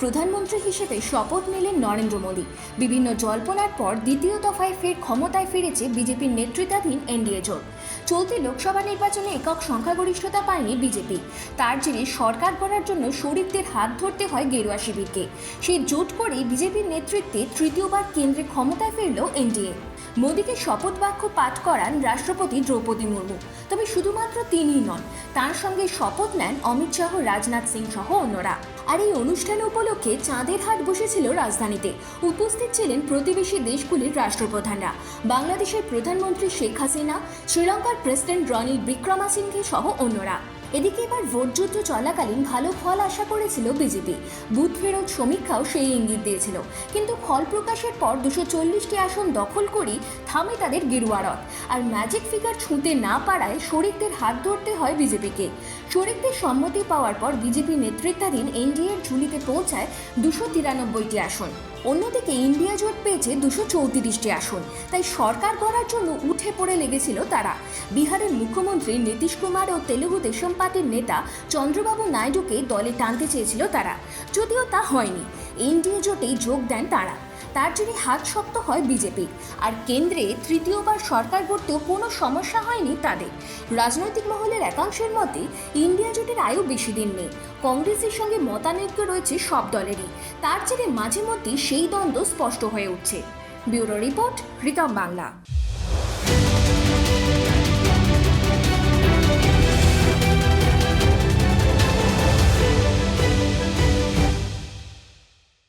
প্রধানমন্ত্রী হিসেবে শপথ নিলেন নরেন্দ্র মোদী। বিভিন্ন জল্পনার পর দ্বিতীয় দফায় ফের ক্ষমতায় ফিরেছে বিজেপির নেতৃত্বাধীন এনডিএ জোট। চলতি লোকসভা নির্বাচনে একক সংখ্যাগরিষ্ঠতা পায়নি বিজেপি। তার জেরে সরকার গড়ার জন্য শরিকদের হাত ধরতে হয় গেরুয়া শিবিরকে। সেই জোট করেই বিজেপির নেতৃত্বে তৃতীয়বার কেন্দ্রে ক্ষমতায় ফিরল এনডিএ। মোদীকে শপথ বাক্য পাঠ করান রাষ্ট্রপতি দ্রৌপদী মুর্মু। তবে শুধুমাত্র তিনিই নন তার সঙ্গে শপথ নেন অমিত শাহ, রাজনাথ সিং সহ অন্যরা। আর এই অনুষ্ঠান উপলক্ষে চাঁদের হাট বসেছিল রাজধানীতে। উপস্থিত ছিলেন প্রতিবেশী দেশগুলির রাষ্ট্রপ্রধানরা। বাংলাদেশের প্রধানমন্ত্রী শেখ হাসিনা, শ্রীলঙ্কার প্রেসিডেন্ট রনিল বিক্রমাসিংহে সহ অন্যরা। এদিকে এবার ভোটযুদ্ধ চলাকালীন ভালো ফল আশা করেছিল বিজেপি। বুথ ফেরত সমীক্ষাও সেই ইঙ্গিত দিয়েছিল। কিন্তু ফল প্রকাশের পর দুশো চল্লিশটি আসন দখল করেই থামে তাদের গেরুয়ারত আর ম্যাজিক ফিগার ছুঁতে না পারায় শরিকদের হাত ধরতে হয় বিজেপিকে। শরিকদের সম্মতি পাওয়ার পর বিজেপি নেতৃত্বাধীন এনডিএর ঝুলিতে পৌঁছায় দুশো তিরানব্বইটি আসন। অন্যদিকে ইন্ডিয়া জোট পেয়েছে দুশো চৌত্রিশটি আসন। তাই সরকার গড়ার জন্য উঠে পড়ে লেগেছিল তারা। বিহারের মুখ্যমন্ত্রী নীতিশ কুমার ও তেলুগু দেশম পার্টির নেতা চন্দ্রবাবু নাইডুকে দলে টানতে চেয়েছিল তারা। যদিও তা হয়নি। এনডিএ জোটেই যোগ দেন তারা। তার জন্য হাত শক্ত হয় বিজেপির আর কেন্দ্রে তৃতীয়বার সরকার গড়তেও কোনো সমস্যা হয়নি তাদের। রাজনৈতিক মহলের একাংশের মতে ইন্ডিয়া জোটের আয়ু বেশি দিন নেই। কংগ্রেসের সঙ্গে মতানৈক্য রয়েছে সব দলেরই। তার জেরে মাঝে মধ্যেই সেই দ্বন্দ্ব স্পষ্ট হয়ে উঠছে। ব্যুরো রিপোর্ট রিকাম বাংলা।